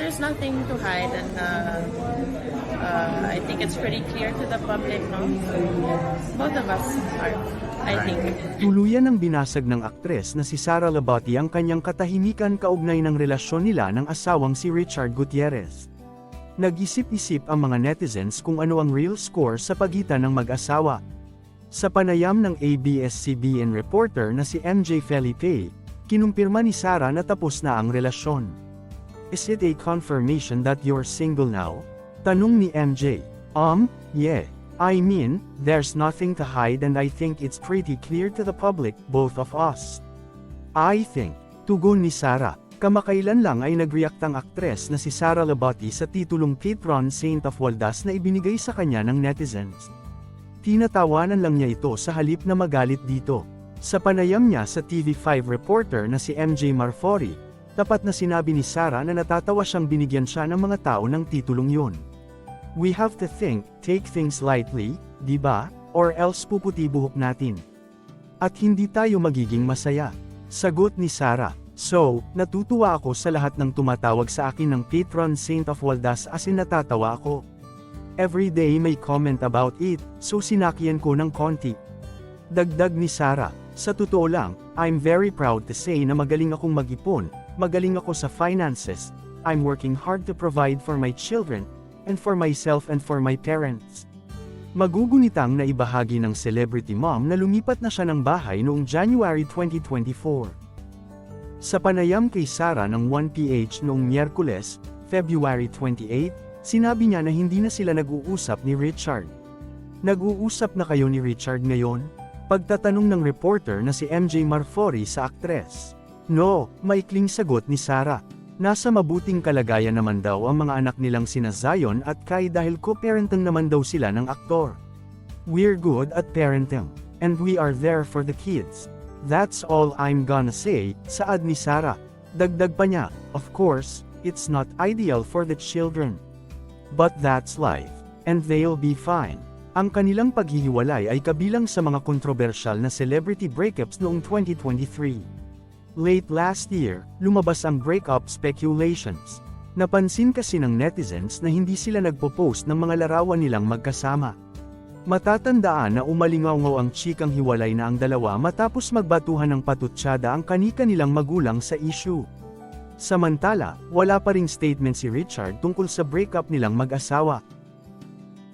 there's nothing to hide and uh, uh, I think it's pretty clear to the public, no? Both of us are, I think. Tuluyan ng binasag ng aktres na si Sara Labati ang kanyang katahimikan kaugnay ng relasyon nila ng asawang si Richard Gutierrez. Nag-isip-isip ang mga netizens kung ano ang real score sa pagitan ng mag-asawa. Sa panayam ng ABS-CBN reporter na si MJ Felipe, kinumpirma ni Sara na tapos na ang relasyon. Is it a confirmation that you're single now? Tanong ni MJ. Um, yeah. I mean, there's nothing to hide and I think it's pretty clear to the public, both of us. I think, tugon ni Sara, kamakailan lang ay nag-react ang aktres na si Sara Labati sa titulong Patron Saint of Waldas na ibinigay sa kanya ng netizens. Tinatawanan lang niya ito sa halip na magalit dito. Sa panayam niya sa TV5 reporter na si MJ Marfori, tapat na sinabi ni Sara na natatawa siyang binigyan siya ng mga tao ng titulong yun. We have to think, take things lightly, di ba? Or else puputi buhok natin. At hindi tayo magiging masaya. Sagot ni Sara. So, natutuwa ako sa lahat ng tumatawag sa akin ng patron saint of Waldas as in natatawa ako. Every day may comment about it, so sinakyan ko ng konti. Dagdag ni Sara, sa totoo lang, I'm very proud to say na magaling akong mag-ipon, magaling ako sa finances, I'm working hard to provide for my children, and for myself and for my parents. Magugunitang na ibahagi ng celebrity mom na lumipat na siya ng bahay noong January 2024. Sa panayam kay Sara ng 1PH noong Miyerkules, February 28, sinabi niya na hindi na sila nag-uusap ni Richard. Nag-uusap na kayo ni Richard ngayon? Pagtatanong ng reporter na si MJ Marfori sa aktres. No, maikling sagot ni Sara. Nasa mabuting kalagayan naman daw ang mga anak nilang sina Zion at Kai dahil co-parenting naman daw sila ng aktor. We're good at parenting. And we are there for the kids. That's all I'm gonna say, saad ni Sara. Dagdag pa niya, of course, it's not ideal for the children. But that's life. And they'll be fine. Ang kanilang paghihiwalay ay kabilang sa mga kontrobersyal na celebrity breakups noong 2023. Late last year, lumabas ang breakup speculations. Napansin kasi ng netizens na hindi sila nagpo-post ng mga larawan nilang magkasama. Matatandaan na umalingaw ang chikang hiwalay na ang dalawa matapos magbatuhan ng patutsyada ang kanika nilang magulang sa issue. Samantala, wala pa ring statement si Richard tungkol sa breakup nilang mag-asawa.